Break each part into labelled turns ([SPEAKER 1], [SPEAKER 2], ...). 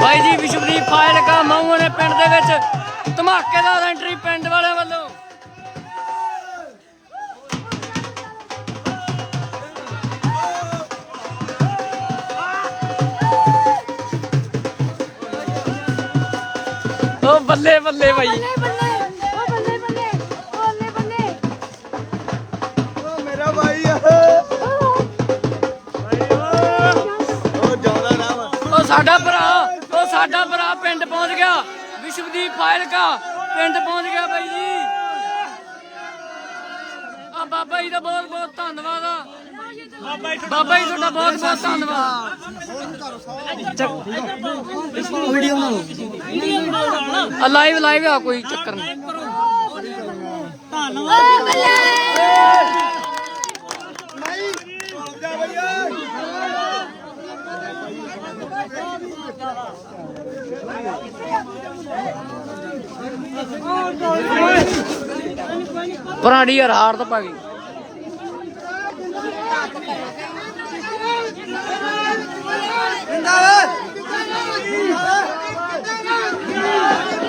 [SPEAKER 1] ਬਾਈ ਜੀ, ਵਿਸ਼ਵਦੀਪ ਫਾਇਲਕਾ ਮਾਊ ਨੇ ਪਿੰਡ ਦੇ ਵਿੱਚ ਧਮਾਕੇਦਾਰ ਐਂਟਰੀ ਪਿੰਡ ਵਾਲਿਆਂ ਵੱਲੋਂ। ਓ ਬੱਲੇ ਬੱਲੇ ਬਾਈ। ਸਾਡਾ ਭਰਾ, ਉਹ ਸਾਡਾ ਭਰਾ ਪਿੰਡ ਪਹੁੰਚ ਗਿਆ। ਵਿਸ਼ਵਦੀਪ ਫਾਇਲਕਾ ਪਿੰਡ ਪਹੁੰਚ ਗਿਆ ਬਾਈ ਜੀ। ਆ ਬਾਬਾ ਜੀ ਦਾ ਬਹੁਤ ਬਹੁਤ ਧੰਨਵਾਦ ਆ। ਬਾਬਾ ਜੀ ਤੁਹਾਡਾ ਬਹੁਤ ਬਹੁਤ ਧੰਨਵਾਦ।
[SPEAKER 2] ਵੀਡੀਓ ਬਣਾਓ
[SPEAKER 1] ਲਾਈਵ ਲਾਈਵ ਆ, ਕੋਈ ਚੱਕਰ ਨਹੀਂ।
[SPEAKER 3] ਓ
[SPEAKER 1] ਪੁਰਾਣੀ ਯਾਰ ਹਾਰ ਤਾਂ ਪਾ ਗਈ। ਖੜ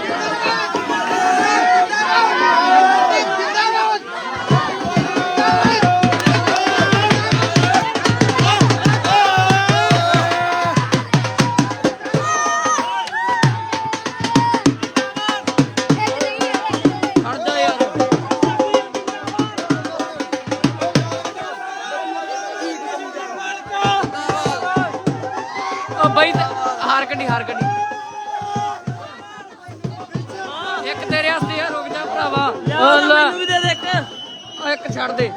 [SPEAKER 1] ਤੇਰੇ ਵਾਸਤੇ ਯਾਰ ਰੁਕ ਜਾ ਭਰਾਵਾ। ਉਹ ਲੈ। ਮੈਨੂੰ ਵੀ ਦੇ ਦੇ ਇੱਕ। ਇੱਕ ਛੱਡ ਦੇ।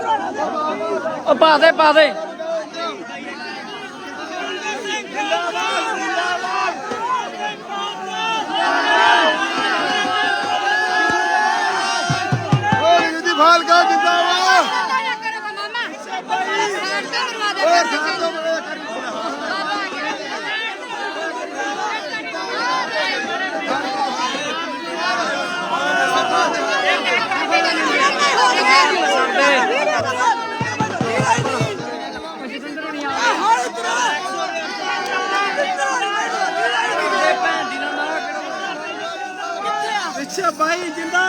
[SPEAKER 1] ਉਹ ਪਾ ਦੇ ਪਾ ਦੇ
[SPEAKER 2] ਓ ਯੂਦੀ ਫਾਲਕਾ ਜਿੰਦਾਬਾਦ
[SPEAKER 3] ਕਰੋ ਮਾਮਾ ਸਾਈਡ ਤੇ ਕਰਵਾ ਦੇ
[SPEAKER 2] ਓ ਖਾਨ ਤੋਂ ਬੜਾ ਕਰੀ ਪਿੱਛੇ ਭਾਈ ਜਿੰਦਾ।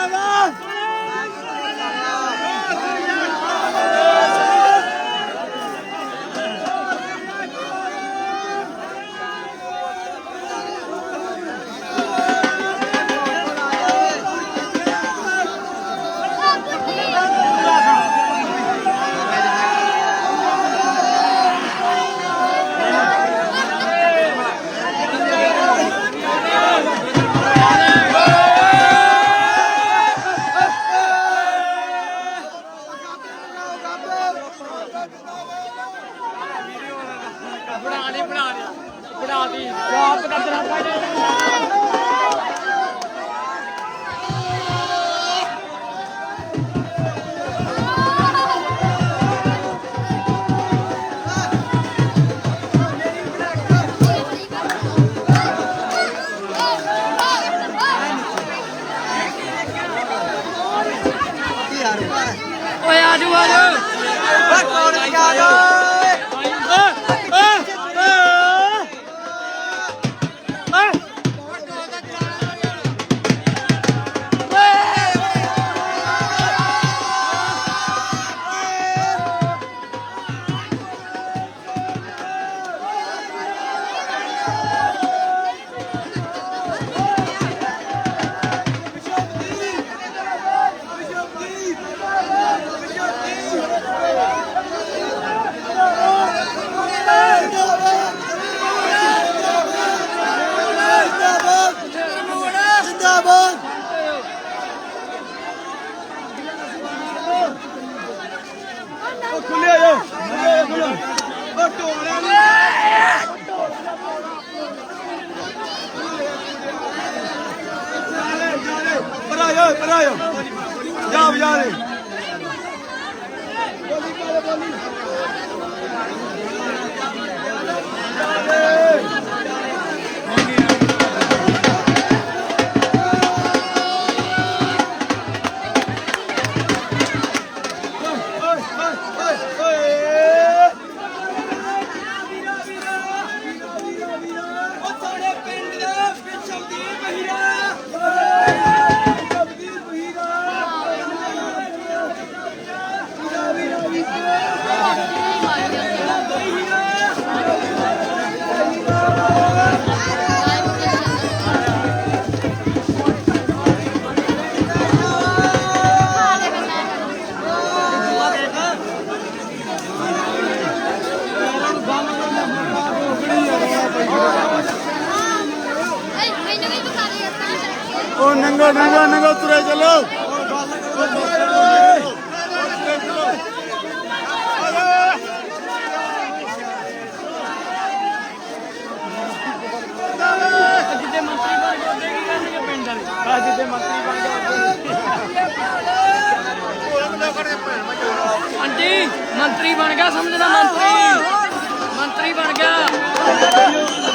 [SPEAKER 2] ਨਿਗਾ ਨਿਗਾ ਤੁਰੇ ਚਲੋ।
[SPEAKER 1] ਜਿੱਦੇ ਮੰਤਰੀ ਬਣ ਜਾਂਦੇ ਕੀ ਕਰਨਗੇ ਪਿੰਡ ਵਾਲੇ ਆ ਜਿੱਦੇ ਮੰਤਰੀ ਬਣ ਜਾਂਦੇ ਆਂਟੀ ਮੰਤਰੀ ਬਣ ਗਿਆ ਸਮਝਦਾ ਮੰਤਰੀ। ਮੰਤਰੀ ਬਣ ਗਿਆ।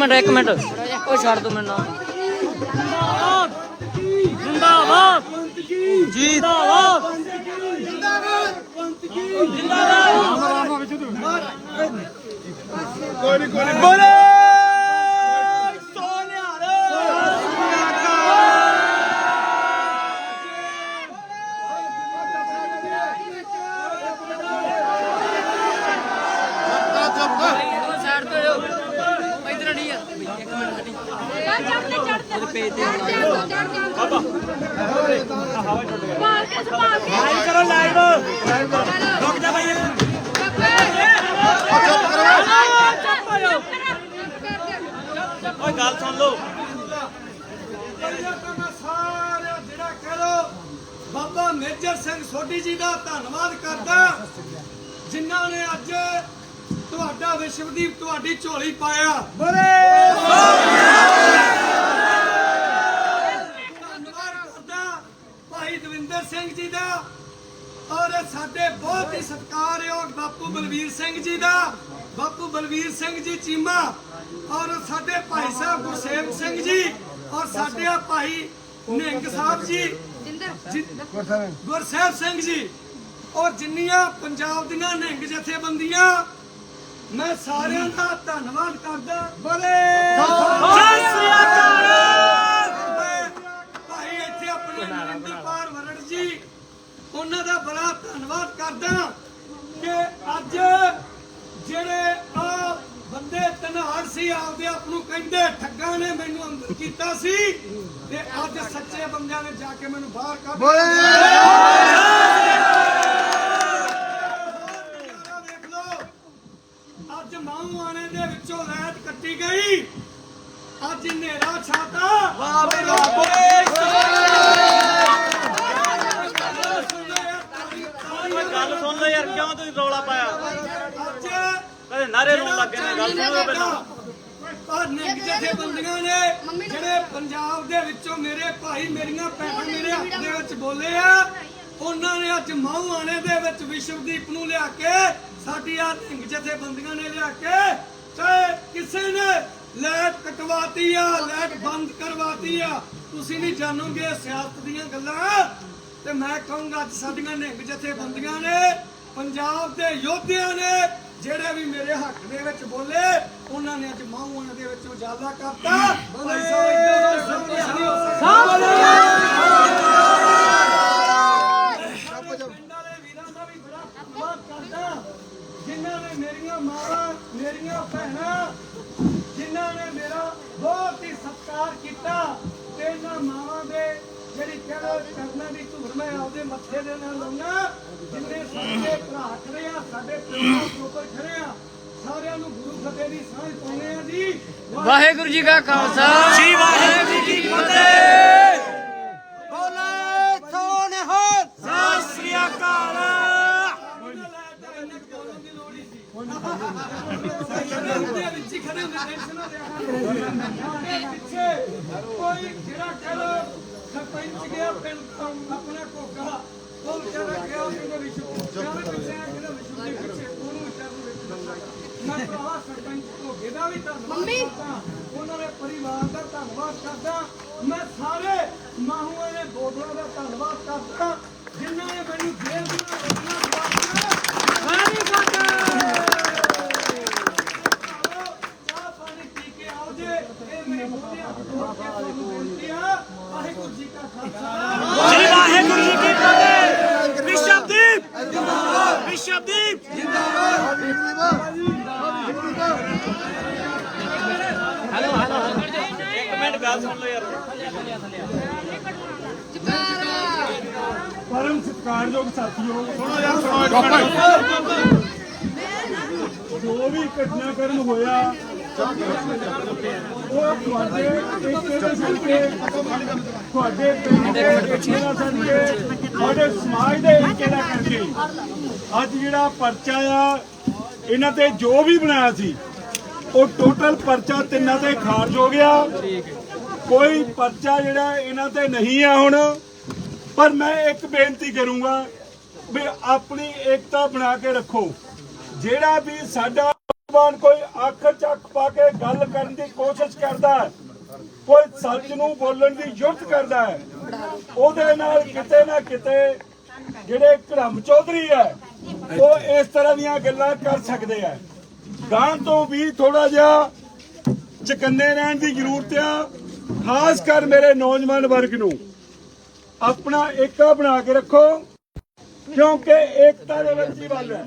[SPEAKER 1] ਮਿੰਟ ਇੱਕ ਮਿੰਟ। ਉਹ ਛੱਡ ਦੋ ਮੈਨੂੰ ਜਿੰਦਾਬਾਦ ਜਿੰਦਾਬਾਦ। ਜਿੰਦਾਬਾਦ। ਜਿੰਦਾਬਾਦ। ਜਿੰਦਾਬਾਦ। ਕੋਈ ਨਹੀਂ
[SPEAKER 2] ਕੋਈ ਨਹੀਂ ਭਾਈ ਦਵਿੰਦਰ ਸਿੰਘ ਜੀ ਦਾ ਔਰ ਸਾਡੇ ਬਹੁਤ ਹੀ ਸਤਿਕਾਰਯੋਗ ਬਾਪੂ ਬਲਵੀਰ ਸਿੰਘ ਜੀ ਦਾ ਬਾਪੂ ਬਲਵੀਰ ਸਿੰਘ ਜੀ ਚੀਮਾ ਔਰ ਸਾਡੇ ਭਾਈ ਸਾਹਿਬ ਗੁਰਸੇਵਕ ਸਿੰਘ ਜੀ ਔਰ ਸਾਡੇ ਆ ਭਾਈ ਨਿਹੰਗ ਸਾਹਿਬ ਜੀ ਗੁਰਸੇਵਕ ਸਿੰਘ ਜੀ ਔਰ ਜਿੰਨੀਆਂ ਪੰਜਾਬ ਦੀਆਂ ਨਿਹੰਗ ਜਥੇਬੰਦੀਆਂ ਮੈਂ ਸਾਰਿਆਂ ਦਾ ਧੰਨਵਾਦ ਕਰਦਾ। ਬਲੇ! ਸਤਿ ਸ੍ਰੀ ਅਕਾਲ! ਦਾ ਬੜਾ ਧੰਨਵਾਦ ਕਰਦਾ ਕਿ ਅੱਜ ਜਿਹੜੇ ਆ ਬੰਦੇ ਤਨਾੜ ਸੀ ਆਪਦੇ ਆਪ ਨੂੰ ਕਹਿੰਦੇ ਠੱਗਾਂ ਨੇ ਮੈਨੂੰ ਅੰਦਰ ਕੀਤਾ ਸੀ ਤੇ ਅੱਜ ਸੱਚੇ ਬੰਦਿਆਂ ਨੇ ਜਾ ਕੇ ਮੈਨੂੰ ਬਾਹਰ ਕੱਢ ਨਜ਼ਾਰਾ ਦੇਖ ਲਓ ਅੱਜ ਮਾਹੂਆਣੇ ਦੇ ਵਿੱਚੋਂ ਰੈਤ ਕੱਟੀ ਗਈ। ਅੱਜ ਹਨੇਰਾ ਛਾਤਾ। ਵਾਹ ਬਈ ਵਾਹ
[SPEAKER 4] ਗੱਲ ਸੁਣ ਲੈ ਯਾਰ ਕਿਉਂ ਤੁਸੀਂ ਰੌਲਾ ਪਾਇਆ?
[SPEAKER 2] ਅੱਜ
[SPEAKER 4] ਕਦੇ ਨਾਰੇ ਲਾਉਣ ਲੱਗ ਨੇ ਗੱਲ ਸੁਣੋ ਪਹਿਲਾਂ।
[SPEAKER 2] ਪਰ ਨਿੰਗ ਜਥੇਬੰਦੀਆਂ ਨੇ ਜਿਹੜੇ ਪੰਜਾਬ ਦੇ ਵਿੱਚੋਂ ਮੇਰੇ ਭਾਈ ਮੇਰੀਆਂ ਭੈਣਾਂ ਮੇਰੇ ਹੱਥ ਦੇ ਵਿੱਚ ਬੋਲੇ ਆ ਉਹਨਾਂ ਨੇ ਅੱਜ ਮਾਹੂਆਣੇ ਦੇ ਵਿੱਚ ਵਿਸ਼ਵਦੀਪ ਨੂੰ ਲਿਆ ਕੇ ਸਾਡੀ ਆ ਨਿੰਗ ਜਥੇਬੰਦੀਆਂ ਨੇ ਲਿਆ ਕੇ ਤੇ ਕਿਸੇ ਨੇ ਲਾਈਟ ਕਟਵਾਤੀ ਆ ਲਾਈਟ ਬੰਦ ਕਰਵਾਤੀ ਆ। ਤੁਸੀਂ ਨਹੀਂ ਜਾਣੋਗੇ ਸਿਆਸਤ ਦੀਆਂ ਗੱਲਾਂ। ਤੇ ਮੈਂ ਕਹੂੰਗਾ ਅੱਜ ਸਾਡੀਆਂ ਨਿਹੰਗ ਜਥੇਬੰਦੀਆਂ ਨੇ ਪੰਜਾਬ ਦੇ ਯੋਧਿਆਂ ਨੇ ਜਿਹੜੇ ਵੀ ਮੇਰੇ ਹੱਕ ਦੇ ਵਿੱਚ ਬੋਲੇ ਉਹਨਾਂ ਨੇ ਅੱਜ ਮਾਹੂਆਂ ਦੇ ਵਿੱਚ ਉਜਾਲਾ ਕਰਤਾ। ਭਾਈ ਸਾਹਿਬ ਇੱਦਾਂ ਦਾ ਸਭ ਕੁਛ ਨਹੀਂ ਹੋ ਸਕਦਾ ਪਿੰਡ ਵਾਲੇ ਵੀਰਾਂ ਦਾ ਵੀ ਬੜਾ ਧੰਨਵਾਦ ਕਰਦਾ। ਜਿਨ੍ਹਾਂ ਨੇ ਮੇਰੀਆਂ ਮਾਵਾਂ ਮੇਰੀਆਂ ਭੈਣਾਂ ਜਿਨ੍ਹਾਂ ਨੇ ਮੇਰਾ ਬਹੁਤ ਹੀ ਸਤਿਕਾਰ ਕੀਤਾ ਤੇ ਇਹਨਾਂ ਮਾਵਾਂ ਦੇ ਜਿਹੜੀ ਕਹਿਣਾ ਕਰਨਾ ਦੀ ਧੂੜ ਮੈਂ ਆਪਦੇ ਮੱਥੇ ਦੇ ਨਾਲ ਲਾਉਣਾ ਜਿੰਨੇ ਸਾਡੇ ਭਰਾ ਖੜੇ ਆ ਸਾਡੇ ਪਿਓ ਦੇ ਉੱਪਰ ਖੜੇ ਆ ਸਾਰਿਆਂ ਨੂੰ ਗੁਰੂ ਫਤਿਹ ਦੀ ਸਾਂਝ ਪਾਉਣੇ ਆ ਜੀ।
[SPEAKER 1] ਵਾਹਿਗੁਰੂ ਜੀ ਕਾ ਖਾਲਸਾ। ਸ੍ਰੀ ਵਾਹਿਗੁਰੂ ਜੀ ਕੀ ਫਤਿਹ।
[SPEAKER 2] ਬੋਲੇ ਸੋਨੇ ਹੋ। ਸਤਿ ਸ੍ਰੀ ਅਕਾਲ। ਕੋਈ ਜਿਹੜਾ ਕਹਿ ਲੋ ਸਰਪੰਚ ਗਿਆ ਤੋਂ ਆਪਣਾ ਕੋਕਾ ਉਹ ਵਿਚਾਰਾ ਗਿਆ ਉਹਨੇ ਵਿਸ਼ੂ ਜਾਵੇ ਪਿੱਛੇ ਜਿਹੜਾ ਵਿਸ਼ੂ ਦੇ ਪਿੱਛੇ ਉਹਨੂੰ ਵਿਚਾਰ ਨੂੰ ਵਿੱਚ ਮੈਂ ਭਰਾ ਸਰਪੰਚ ਕੋਕੇ ਦਾ ਵੀ ਧੰਨਵਾਦ ਕਰਦਾ ਉਹਨਾਂ ਦੇ ਪਰਿਵਾਰ ਦਾ ਧੰਨਵਾਦ ਕਰਦਾ। ਮੈਂ ਸਾਰੇ ਮਾਹੂਆਂ ਦੇ ਬੋਧਲਾਂ ਦਾ ਧੰਨਵਾਦ ਕਰਦਾ ਜਿਨ੍ਹਾਂ ਨੇ ਮੈਨੂੰ ਜੇਲ੍ਹ ਦੀਆਂ ਰੋਟੀਆਂ ਖਵਾਈਆਂ ਸਾਰੀ ਚਾਹ ਪਾਣੀ ਪੀ ਕੇ ਆਓ ਜੇ ਇਹ ਮੇਰੇ ਮੋਢਿਆਂ ਤੋਂ ਕੇ ਤੁਹਾਨੂੰ ਬੇਨਤੀ ਆ ਵਾਹਿਗੁਰੂ ਜੀ ਕਾ ਖਾਲਸਾ
[SPEAKER 4] ਸ੍ਰੀ ਵਾਹਿਗੁਰੂ ਜੀ ਕੀ ਫਤਿਹ ਵਿਸ਼ਵਦੀਪ ਜਿੰਦਾਬਾਦ ਵਿਸ਼ਵਦੀਪ ਇੱਕ ਮਿੰਟ ਗੱਲ ਸੁਣ ਲਓ ਯਾਰ
[SPEAKER 5] ਪਰਮ ਸਤਿਕਾਰਯੋਗ ਸਾਥੀਓ ਸੁਣੋ ਯਾਰ ਸੁਣੋ ਜੋ ਵੀ ਘਟਨਾਕ੍ਰਮ ਹੋਇਆ ਉਹ ਤੁਹਾਡੇ ਏਕੇ ਦੇ ਸਦਕੇ ਤੁਹਾਡੇ ਪਿੰਡ ਦੇ ਏਕੇ ਦਾ ਸਦਕੇ ਤੁਹਾਡੇ ਸਮਾਜ ਦੇ ਏਕੇ ਦਾ ਕਰਕੇ। ਅੱਜ ਜਿਹੜਾ ਪਰਚਾ ਆ ਇਹਨਾਂ ਤੇ ਜੋ ਵੀ ਬਣਾਇਆ ਸੀ ਉਹ ਟੋਟਲ ਪਰਚਾ ਤਿੰਨਾਂ ਤੇ ਖਾਰਜ ਹੋ ਗਿਆ। ਕੋਈ ਪਰਚਾ ਜਿਹੜਾ ਇਹਨਾਂ ਤੇ ਨਹੀਂ ਆ ਹੁਣ ਪਰ ਮੈਂ ਇੱਕ ਬੇਨਤੀ ਕਰੂੰਗਾ ਵੀ ਆਪਣੀ ਏਕਤਾ ਬਣਾ ਕੇ ਰੱਖੋ। ਜਿਹੜਾ ਵੀ ਸਾਡਾ ਨੌਜਵਾਨ ਕੋਈ ਅੱਖ ਚੱਕ ਪਾ ਕੇ ਗੱਲ ਕਰਨ ਦੀ ਕੋਸ਼ਿਸ਼ ਕਰਦਾ ਕੋਈ ਸੱਚ ਨੂੰ ਬੋਲਣ ਦੀ ਯੁੱਧ ਕਰਦਾ ਹੈ, ਉਹਦੇ ਨਾਲ ਕਿਤੇ ਨਾ ਕਿਤੇ ਜਿਹੜੇ ਘੜਮ ਚੌਧਰੀ ਹੈ, ਉਹ ਇਸ ਤਰ੍ਹਾਂ ਦੀਆਂ ਗੱਲਾਂ ਕਰ ਸਕਦੇ ਆ ਗਾਂ ਤੋਂ ਵੀ ਥੋੜਾ ਜਿਹਾ ਚਕੰਨੇ ਰਹਿਣ ਦੀ ਜ਼ਰੂਰਤ ਆ, ਖਾਸ ਕਰ ਮੇਰੇ ਨੌਜਵਾਨ ਵਰਗ ਨੂੰ। ਆਪਣਾ ਏਕਾ ਬਣਾ ਕੇ ਰੱਖੋ, ਕਿਉਂਕਿ ਏਕਤਾ ਦੇ ਵਿੱਚ ਹੀ ਵੱਲ ਹੈ।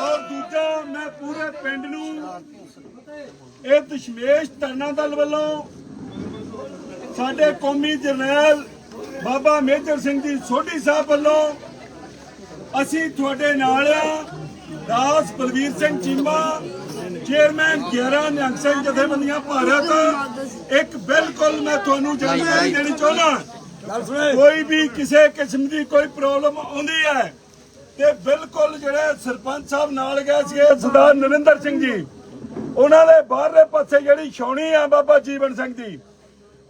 [SPEAKER 5] ਔਰ ਦੂਜਾ, ਮੈਂ ਪੂਰੇ ਪਿੰਡ ਨੂੰ ਇਹ ਦਸ਼ਮੇਸ਼ ਧਰਨਾ ਦਲ ਵੱਲੋਂ ਸਾਡੇ ਕੌਮੀ ਜਰਨੈਲ ਬਾਬਾ ਮੇਜਰ ਸਿੰਘ ਜੀ ਸੋਢੀ ਸਾਹਿਬ ਵੱਲੋਂ ਅਸੀਂ ਤੁਹਾਡੇ ਨਾਲ ਆ ਦਾਸ ਬਲਵੀਰ ਸਿੰਘ ਚੀਮਾ ਚੇਅਰਮੈਨ 11 ਨਿਹੰਗ ਸਿੰਘ ਜਥੇਬੰਦੀਆਂ ਭਾਰਤ ਇੱਕ ਬਿਲਕੁਲ ਮੈਂ ਤੁਹਾਨੂੰ ਜਾਣਕਾਰੀ ਦੇਣੀ ਚਾਹੁੰਦਾ ਕੋਈ ਵੀ ਕਿਸੇ ਕਿਸਮ ਦੀ ਕੋਈ ਪ੍ਰੋਬਲਮ ਆਉਂਦੀ ਹੈ ਤੇ ਬਿਲਕੁਲ ਜਿਹੜੇ ਸਰਪੰਚ ਸਾਹਿਬ ਨਾਲ ਗਏ ਸੀਗੇ ਸਰਦਾਰ ਨਰਿੰਦਰ ਸਿੰਘ ਜੀ ਉਹਨਾਂ ਦੇ ਬਾਹਰਲੇ ਪਾਸੇ ਜਿਹੜੀ ਛਾਉਣੀ ਆ ਬਾਬਾ ਜੀਵਨ ਸਿੰਘ ਦੀ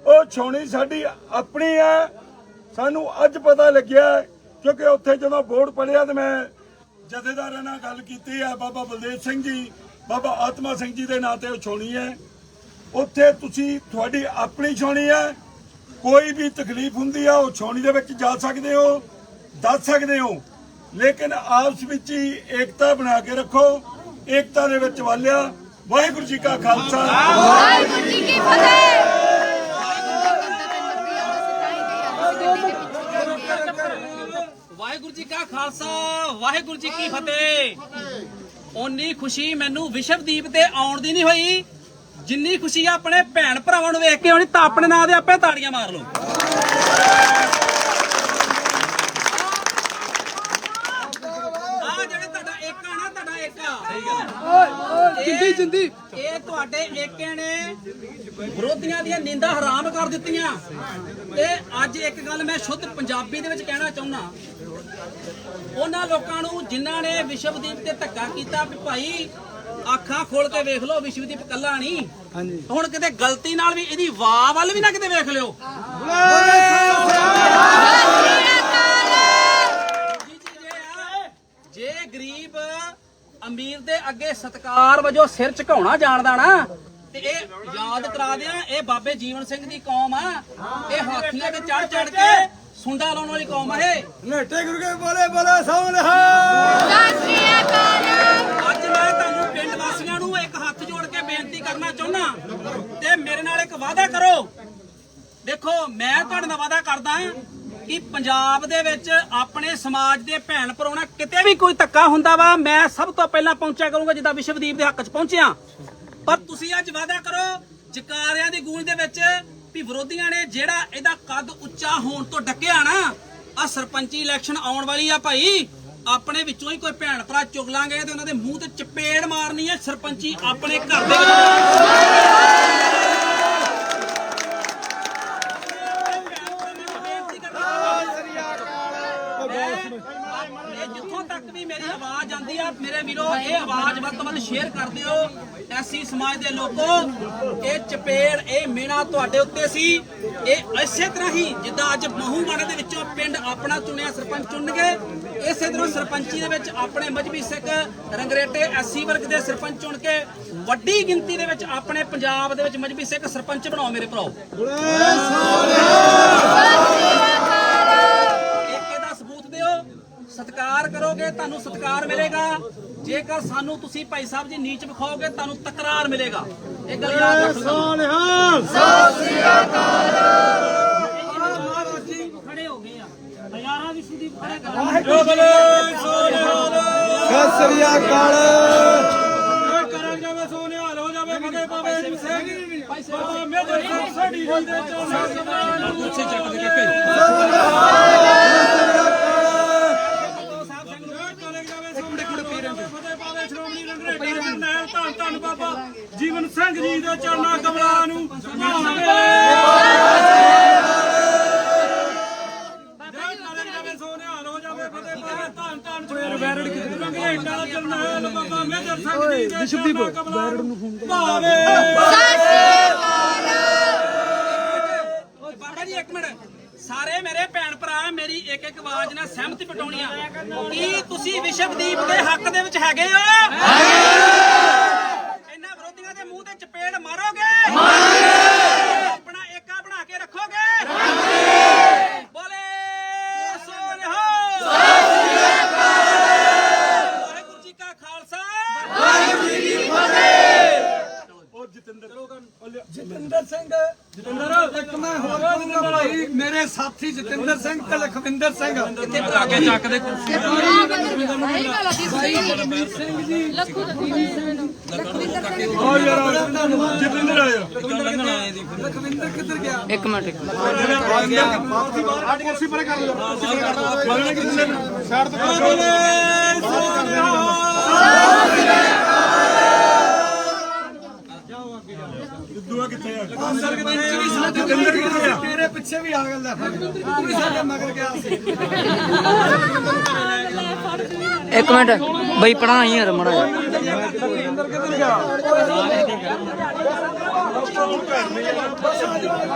[SPEAKER 5] ਉਹ ਛਾਉਣੀ ਸਾਡੀ ਆਪਣੀ ਆ। ਸਾਨੂੰ ਅੱਜ ਪਤਾ ਲੱਗਿਆ ਕਿਉਂਕਿ ਉੱਥੇ ਜਦੋਂ ਬੋਰਡ ਪੜਿਆ ਤੇ ਮੈਂ ਜਥੇਦਾਰਾਂ ਨਾਲ ਗੱਲ ਕੀਤੀ ਆ ਬਾਬਾ ਬਲਦੇਵ ਸਿੰਘ ਜੀ ਬਾਬਾ ਆਤਮਾ ਸਿੰਘ ਜੀ ਦੇ ਨਾਂ ਤੇ ਉਹ ਛਾਉਣੀ ਹੈ। ਉੱਥੇ ਤੁਸੀਂ ਤੁਹਾਡੀ ਆਪਣੀ ਛਾਉਣੀ ਹੈ। ਕੋਈ ਵੀ ਤਕਲੀਫ ਹੁੰਦੀ ਆ ਉਹ ਛਾਉਣੀ ਦੇ ਵਿੱਚ ਜਾ ਸਕਦੇ ਹੋ ਦੱਸ ਸਕਦੇ ਹੋ। ਲੇਕਿਨ ਆਪਸ ਵਿੱਚ ਹੀ ਏਕਤਾ ਬਣਾ ਕੇ ਰੱਖੋ। ਏਕਤਾ ਦੇ ਵਿੱਚ ਵਾਲਿਆ ਵਾਹਿਗੁਰੂ ਜੀ ਕਾ ਖਾਲਸਾ।
[SPEAKER 3] ਵਾਹਿਗੁਰੂ ਜੀ ਕੀ ਫਤਿਹ।
[SPEAKER 6] ਵਾਹਿਗੁਰੂ ਜੀ ਕਾ ਖਾਲਸਾ ਵਾਹਿਗੁਰੂ ਜੀ ਕੀ ਫਤਿਹ। ਓਨੀ ਖੁਸ਼ੀ ਮੈਨੂੰ ਵਿਸ਼ਵਦੀਪ ਤੇ ਆਉਣ ਦੀ ਨਹੀਂ ਹੋਈ। ਜਿੰਨੀ ਖੁਸ਼ੀ ਆਪਣੇ ਭੈਣ ਭਰਾਵਾਂ ਨੂੰ ਵੇਖ ਕੇ ਹੋਣੀ ਤਾਂ ਆਪਣੇ ਨਾਂ ਦੇ ਆਪੇ ਤਾੜੀਆਂ ਮਾਰ ਲਓ। ਆ ਜਿਹੜੇ ਤੁਹਾਡਾ ਏਕਾ ਨਾ ਤੁਹਾਡਾ ਏਕਾ। ਸਹੀ ਗੱਲ ਜਿੰਦੀ ਜਿੰਦੀ। ਇਹ ਤੁਹਾਡੇ ਏਕੇ ਨੇ ਵਿਰੋਧੀਆਂ ਦੀਆਂ ਨੀਂਦਾਂ ਹਰਾਮ ਕਰ ਦਿੱਤੀਆਂ। ਇਹ ਅੱਜ ਇੱਕ ਗੱਲ ਮੈਂ ਸ਼ੁੱਧ ਪੰਜਾਬੀ ਦੇ ਵਿੱਚ ਕਹਿਣਾ ਚਾਹੁੰਦਾ। ਉਹਨਾਂ ਲੋਕਾਂ ਨੂੰ ਜਿਨ੍ਹਾਂ ਨੇ ਵਿਸ਼ਵਦੀਪ ਤੇ ਧੱਕਾ ਕੀਤਾ ਵੀ ਭਾਈ ਅੱਖਾਂ ਖੋਲ ਕੇ ਵੇਖ ਲਓ ਵਿਸ਼ਵਦੀਪ ਕੱਲਾ ਨਹੀਂ। ਹਾਂਜੀ। ਹੁਣ ਕਿਤੇ ਗਲਤੀ ਨਾਲ ਵੀ ਇਹਦੀ ਵਾਹ ਵੱਲ ਵੀ ਨਾ ਕਿਤੇ ਵੇਖ ਲਿਓ। ਜੇ ਗਰੀਬ ਅਮੀਰ ਦੇ ਅੱਗੇ ਸਤਕਾਰ ਵਜੋਂ ਸਿਰ ਝੁਕਾਉਣਾ ਜਾਣਦਾ ਨਾ ਤੇ ਇਹ ਯਾਦ ਕਰਾ ਦਿਆਂ ਇਹ ਬਾਬੇ ਜੀਵਨ ਸਿੰਘ ਦੀ ਕੌਮ ਆ। ਇਹ ਹਾਥੀਆਂ ਤੇ ਚੜ ਚੜ ਕੇ ਸੁੰਡਾ ਲਾਉਣ ਵਾਲੀ ਕੌਮ ਇਹ।
[SPEAKER 2] ਨੇਟੇ ਗੁਰੂ ਕੇ ਬੋਲੇ ਬੋਲੇ
[SPEAKER 3] ਅਕਾਲ।
[SPEAKER 6] ਅੱਜ ਮੈਂ ਤੁਹਾਨੂੰ ਪਿੰਡ ਵਾਸੀਆਂ ਨੂੰ ਇੱਕ ਹੱਥ ਜੋੜ ਕੇ ਬੇਨਤੀ ਕਰਨਾ ਚਾਹੁੰਦਾ ਤੇ ਮੇਰੇ ਨਾਲ ਇੱਕ ਵਾਅਦਾ ਕਰੋ। ਦੇਖੋ ਮੈਂ ਤੁਹਾਡੇ ਨਾਲ ਵਾਅਦਾ ਕਰਦਾ ਕਿ ਪੰਜਾਬ ਦੇ ਵਿੱਚ ਆਪਣੇ ਸਮਾਜ ਦੇ ਭੈਣ ਭਰਾਉਣਾ ਕਿਤੇ ਵੀ ਕੋਈ ਧੱਕਾ ਹੁੰਦਾ ਵਾ ਮੈਂ ਸਭ ਤੋਂ ਪਹਿਲਾਂ ਪਹੁੰਚਿਆ ਕਰੂੰਗਾ ਜਿੱਦਾਂ ਵਿਸ਼ਵਦੀਪ ਦੇ ਹੱਕ 'ਚ ਪਹੁੰਚਿਆ। ਪਰ ਤੁਸੀਂ ਅੱਜ ਵਾਅਦਾ ਕਰੋ ਜਕਾਰਿਆਂ ਦੀ ਗੂੰਜ ਦੇ ਵਿੱਚ ਵੀ ਵਿਰੋਧੀਆਂ ਨੇ ਜਿਹੜਾ ਇਹਦਾ ਕੱਦ ਉੱਚਾ ਹੋਣ ਤੋਂ ਡੱਕਿਆ ਨਾ ਆ ਸਰਪੰਚੀ ਇਲੈਕਸ਼ਨ ਆਉਣ ਵਾਲੀ ਆ ਭਾਈ। ਆਪਣੇ ਵਿੱਚੋਂ ਹੀ ਕੋਈ ਭੈਣ ਭਰਾ ਚੁਗ ਲਾਂਗੇ ਤੇ ਉਹਨਾਂ ਦੇ ਮੂੰਹ ਤੇ ਚਪੇੜ ਮਾਰਨੀ ਹੈ ਸਰਪੰਚੀ ਆਪਣੇ ਘਰ ਦੇ ਵਿੱਚ। ਜਿੱਥੋਂ ਤੱਕ ਵੀ ਮੇਰੀ ਆਵਾਜ਼ ਆਉਂਦੀ ਆ, ਮੇਰੇ ਵੀਰੋ, ਇਹ ਆਵਾਜ਼ ਵੱਧ ਤੋਂ ਵੱਧ ਸ਼ੇਅਰ ਕਰ ਦਿਓ ਐਸੀ ਸਮਾਜ ਦੇ ਲੋਕੋ। ਇਹ ਚਪੇੜ, ਇਹ ਮੀਣਾ ਤੁਹਾਡੇ ਉੱਤੇ ਸੀ। ਇਹ ਇਸੇ ਤਰ੍ਹਾਂ ਹੀ ਜਿੱਦਾਂ ਅੱਜ ਮਹੂਵਾੜੇ ਦੇ ਵਿੱਚੋਂ ਪਿੰਡ ਆਪਣਾ ਚੁਣਿਆ ਸਰਪੰਚ ਚੁਣਨਗੇ ਇਸੇ ਤਰ੍ਹਾਂ ਸਰਪੰਚੀ ਦੇ ਵਿੱਚ ਆਪਣੇ ਮਜਬੀ ਸਿੱਖ ਰੰਗਰੇਟੇ ਐਸੀ ਵਰਗ ਦੇ ਸਰਪੰਚ ਚੁਣ ਕੇ ਵੱਡੀ ਗਿਣਤੀ ਦੇ ਵਿੱਚ ਆਪਣੇ ਪੰਜਾਬ ਦੇ ਵਿੱਚ ਮਜਬੀ ਸਿੱਖ ਸਰਪੰਚ ਬਣਾਓ ਮੇਰੇ ਭਰਾਓ। ਏਕੇ ਸਬੂਤ ਦਿਓ, ਸਤਿਕਾਰ ਕਰੋਗੇ ਤੁਹਾਨੂੰ ਸਤਿਕਾਰ ਮਿਲੇਗਾ, ਜੇਕਰ ਸਾਨੂੰ ਤੁਸੀਂ ਭਾਈ ਸਾਹਿਬ ਜੀ ਨੀਚ ਵਿਖਾਓਗੇ ਤੁਹਾਨੂੰ ਤਕਰਾਰ ਮਿਲੇਗਾ। ਇਹ ਗੱਲ ਯਾਦ ਰੱਖੋ ਖੜੇ ਹੋ ਗਏ ਆ ਹਜ਼ਾਰਾਂ ਦੀ ਸੁਦੀ ਖੜੇ ਕਰ
[SPEAKER 2] ਸਤਿ ਸ੍ਰੀ ਅਕਾਲ।
[SPEAKER 5] ਕਰਾਂਗੇ ਜਾਵੇ ਸੋਨਿਹਾਲ ਹੋ ਜਾਵੇ ਮਗੇ ਪਾਵੇ ਸਿੰਘ ਬਾਬਾ ਮੇਜਰ ਸਿੰਘ ਸਾਡੀ ਜੀ ਦੇ ਚਰਨਾਂ ਕਮਲਾਂ ਨੂੰ
[SPEAKER 6] ਉੱਥੇ ਚੱਕ ਦੇ ਕੇ
[SPEAKER 5] ਚਲੇ ਜਾਵੇ ਸਾਹਮਣੇ ਕੁੜੇ ਪੀਰਾਂ ਦੇ ਫਤਿਹ ਪਾਵੇ ਸ਼੍ਰੋਮਣੀ ਰੰਗਰੇਟਾ ਜਰਨੈਲ ਧੰਨ ਧੰਨ ਬਾਬਾ ਜੀਵਨ ਸਿੰਘ ਜੀ ਦੇ ਚਰਨਾਂ ਕਮਲਾਂ ਨੂੰ ਭਾਵੇਂ। ਭਾਵੇਂ
[SPEAKER 6] ਬਾਬਾ ਜੀ ਇੱਕ ਮਿੰਟ। ਸਾਰੇ ਮੇਰੇ ਭੈਣ ਭਰਾ ਮੇਰੀ ਇੱਕ ਇੱਕ ਆਵਾਜ਼ ਨਾਲ ਸਹਿਮਤੀ ਪਟਾਉਣੀ ਆ। ਕੀ ਤੁਸੀਂ ਵਿਸ਼ਵਦੀਪ ਦੇ ਹੱਕ ਦੇ ਵਿੱਚ ਹੈਗੇ ਹੋ? ਦੇ ਮੂੰਹ ਤੇ ਚਪੇੜ ਮਾਰੋਗੇ? ਆਪਣਾ ਏਕਾ ਬਣਾ ਕੇ ਰੱਖੋਗੇ? ਬੋਲੇ ਸੋਨਿਹਾ ਵਾਹਿਗੁਰੂ ਜੀ ਕਾ ਖਾਲਸਾ!
[SPEAKER 5] ਉਹ ਜਤਿੰਦਰ
[SPEAKER 2] ਜਤਿੰਦਰ ਸਿੰਘ। ਜਤਿੰਦਰ ਇੱਕ ਮੈਂ ਹੋਰ ਮੇਰੇ ਸਾਥੀ ਜਤਿੰਦਰ ਸਿੰਘ ਤੇ ਲਖਵਿੰਦਰ ਸਿੰਘ।
[SPEAKER 6] ਇੱਥੇ ਬੁਲਾ ਕੇ ਚੱਕ ਦੇ ਕੁਰਸੀ
[SPEAKER 3] ਆ
[SPEAKER 5] ਯਾਰ ਜਤਿੰਦਰ ਆਇਆ
[SPEAKER 2] ਲਖਵਿੰਦਰ ਕਿੱਧਰ ਗਿਆ?
[SPEAKER 1] ਇੱਕ ਮਿੰਟ ਇੱਕ ਮਿੰਟ।
[SPEAKER 5] ਦੂਆ ਕਿੱਥੇ ਆ?
[SPEAKER 2] ਸਰਪੰਚ ਵੀ ਸਾਡੇ ਜਤਿੰਦਰ ਕਿੱਥੇ ਆ? ਤੇਰੇ ਪਿੱਛੇ ਪਿੱਛੇ ਵੀ ਆ ਗੱਲ ਹੈ ਤੂੰ ਵੀ ਸਾਡੇ ਮਗਰ ਗਿਆ ਸੀ।
[SPEAKER 1] ਇੱਕ ਮਿੰਟ ਬਈ ਪੜਾ ਯਾਰ ਮੜਾ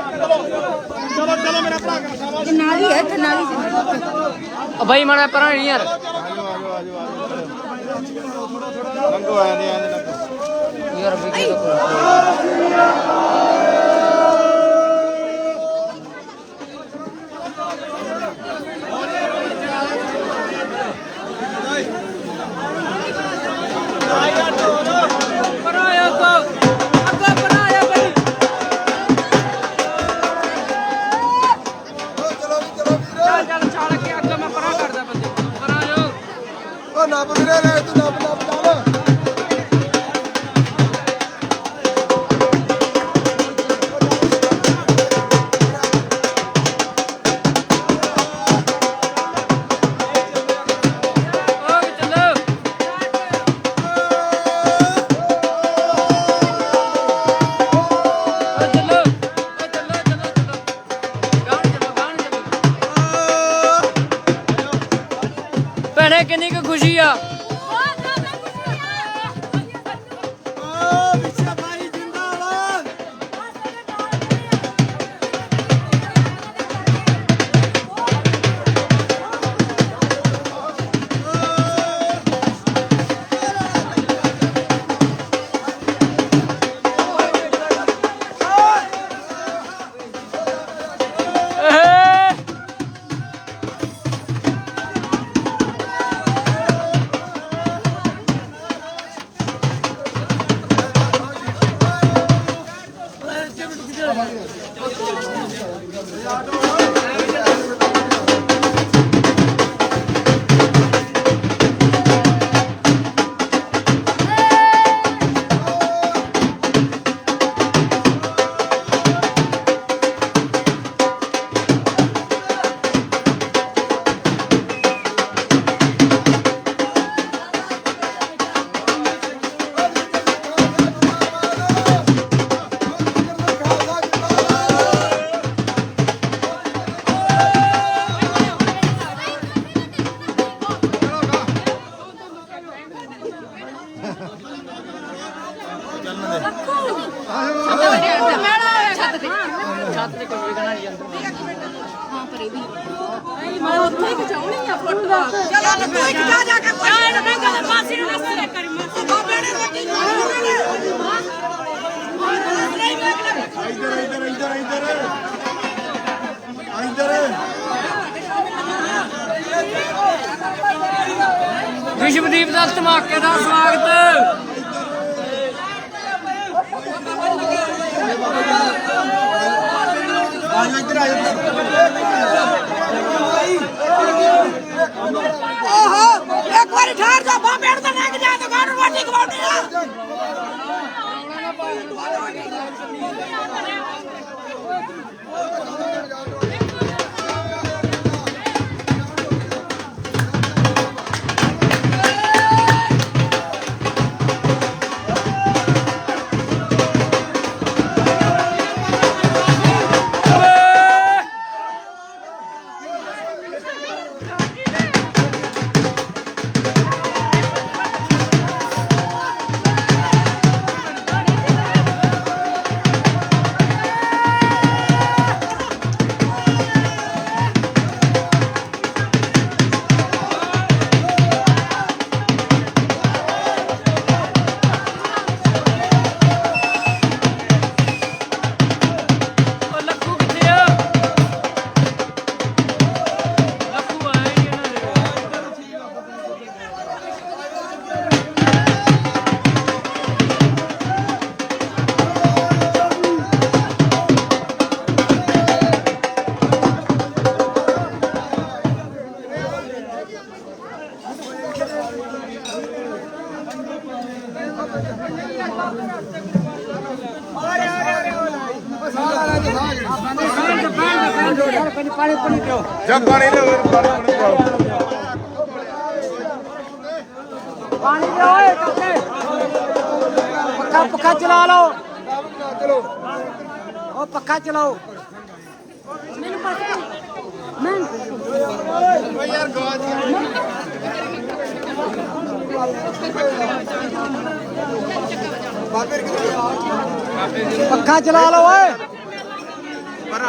[SPEAKER 5] ਚਲੋ ਚਲੋ ਮੇਰਾ ਭਰਾ ਕਰ ਸ਼ਾਬਾਸ਼
[SPEAKER 3] ਨਾਲੀ ਹੈ ਤੇ ਨਾਲੀ ਚ
[SPEAKER 1] ਬਈ ਮੜਾ ਪੜਾ ਯਾਰ।
[SPEAKER 5] ਲੰਗੋ ਆਏ ਨੇ ਆਏ ਨੇ।
[SPEAKER 1] ਯਾਰ ਬਈ ਕੀ ਕਰੋ
[SPEAKER 7] ਉਹ ਨੱਪ
[SPEAKER 1] ਛੱਤ ਵਿਸ਼ਵਦੀਪ ਧਮਾਕੇ ਦਾ ਸਵਾਗਤ।
[SPEAKER 3] Thank you. ਜਾ
[SPEAKER 5] ਪਾਣੀ ਲੈ ਪਾਣੀ ਪਾਣੀ ਪਾਓ
[SPEAKER 4] ਪੱਖਾ ਪੱਖਾ ਚਲਾ ਲਓ। ਉਹ ਪੱਖਾ ਚਲਾਓ
[SPEAKER 3] ਮੈਨੂੰ ਪਤਾ ਮੈਂ
[SPEAKER 7] ਪੱਖਾ ਚਲਾ ਲਓ ਓਏ। ਆ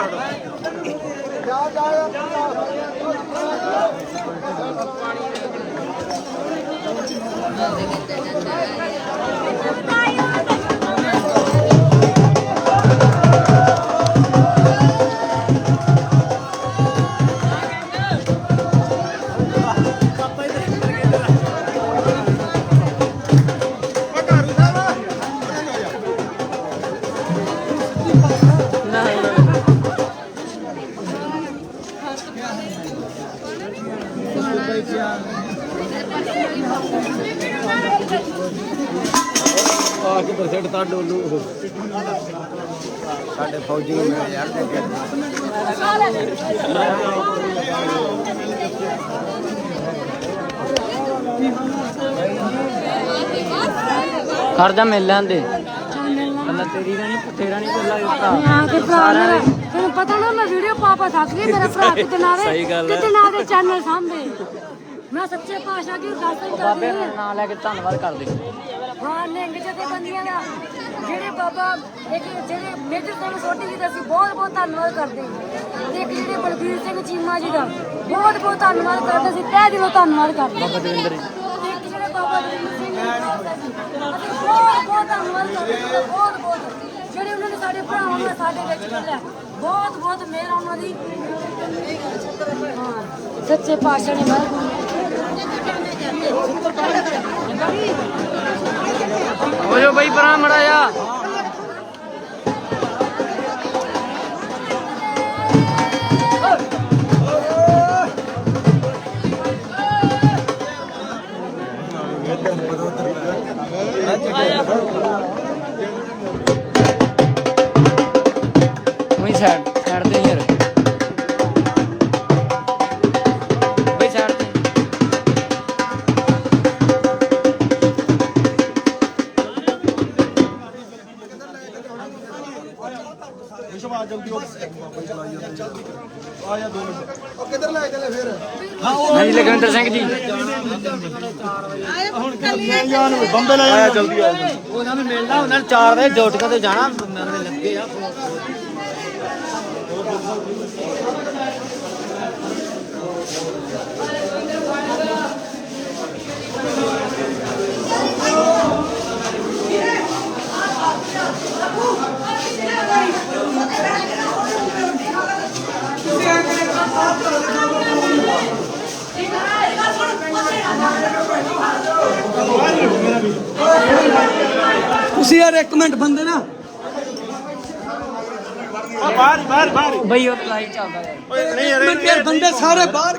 [SPEAKER 1] ਖੜ ਜਾ ਮਿਲ ਲੈਂਦੇ। ਅੱਲਾ ਤੇਰੀ ਦਾ ਨਹੀਂ ਤੇਰਾ ਨਹੀਂ ਕੋਲਾ ਦਿੱਤਾ
[SPEAKER 3] ਆ ਕੇ ਭਰਾ ਮੇਰਾ ਤੈਨੂੰ ਪਤਾ ਨਾ ਮੈਂ ਵੀਡੀਓ ਪਾ ਪਾ ਥੱਕ ਗਈ ਮੇਰਾ ਭਰਾ ਕਿਤੇ ਨਾ
[SPEAKER 1] ਸਹੀ
[SPEAKER 3] ਆਵੇ
[SPEAKER 1] ਗੱਲ ਹੈ।
[SPEAKER 3] ਕਿਤੇ ਨਾ ਆਵੇ ਚੈਨਲ ਸਾਹਮਣੇ। ਮੈਂ ਸੱਚੇ ਪਾਸ਼ਾ ਕਰਦੀ ਹਾਂ।
[SPEAKER 1] ਨਾਂ ਲੈ ਕੇ ਧੰਨਵਾਦ ਕਰਦੇ
[SPEAKER 3] ਹਾਂ। ਨਿੰਗ ਜਥੇ ਬੰਦੀਆਂ ਦਾ। ਜਿਹੜੇ ਬਾਬਾ ਇੱਕ ਜਿਹੜੇ ਮੇਜਰ ਸਿੰਘ ਸੋਢੀ ਜੀ ਦਾ ਅਸੀਂ ਬਹੁਤ ਬਹੁਤ ਧੰਨਵਾਦ ਕਰਦੇ ਹਾਂ। ਤੇ ਇੱਕ ਜਿਹੜੇ ਬਲਬੀਰ ਸਿੰਘ ਚੀਮਾ ਜੀ ਦਾ ਬਹੁਤ ਬਹੁਤ ਧੰਨਵਾਦ ਕਰਦੇ ਅਸੀਂ ਤਹਿ ਦਿਲੋਂ ਧੰਨਵਾਦ ਕਰਦੇ ਹਾਂ।
[SPEAKER 1] ਬਾਬਾ ਦਵਿੰਦਰ ਜੀ
[SPEAKER 3] ਤੇ ਇੱਕ ਜਿਹੜੇ ਬਾਬਾ ਦਵਿੰਦਰ ਸਿੰਘ ਜੀ ਦਾ ਅਸੀਂ ਬਹੁਤ ਬਹੁਤ ਧੰਨਵਾਦ ਕਰਦੇ ਹਾਂ ਬਹੁਤ ਬਹੁਤ। ਜਿਹੜੇ ਉਹਨਾਂ ਨੇ ਸਾਡੇ ਭਰਾਵਾਂ ਨੂੰ ਸਾਡੇ ਵਿੱਚ ਕੱਢਿਆ ਬਹੁਤ ਬਹੁਤ ਮਿਹਰ ਉਹਨਾਂ ਦੀ। ਹਾਂ, ਸੱਚੇ ਪਾਤਸ਼ਾਹ ਨੇ ਮਿਹਰ
[SPEAKER 1] ਹੋ ਜੋ ਬਈ ਪਰਾਂ ਮੜਾ ਜਾ ਸਾਈਡ
[SPEAKER 7] ਉਹ ਕਿੱਧਰ ਲੈ ਚੱਲੇ ਫਿਰ?
[SPEAKER 1] ਹਾਂਜੀ ਲਖਵਿੰਦਰ ਸਿੰਘ ਜੀ।
[SPEAKER 5] ਬੰਬੇ ਲੈ ਆਇਆ ਜਲਦੀ ਆ।
[SPEAKER 1] ਉਹਨਾਂ ਨੂੰ ਮਿਲਣਾ ਉਹਨਾਂ ਨੂੰ 4 ਵਜੇ ਡਿਊਟੀ ਤੇ ਜਾਣਾ। ਲੱਗੇ ਆ।
[SPEAKER 2] ਤੁਸੀਂ ਯਾਰ ਇੱਕ ਮਿੰਟ ਬੰਦੇ ਨਾ।
[SPEAKER 5] ਬਾਹਰ ਬਾਹਰ ਬਾਹਰ।
[SPEAKER 1] ਬਈ ਉਹ ਲਾਈਵ ਚੱਲਦਾ ਯਾਰ
[SPEAKER 5] ਓਏ ਨਹੀਂ ਯਾਰ
[SPEAKER 2] ਮਿੰਟ ਯਾਰ ਬੰਦੇ ਸਾਰੇ ਬਾਹਰ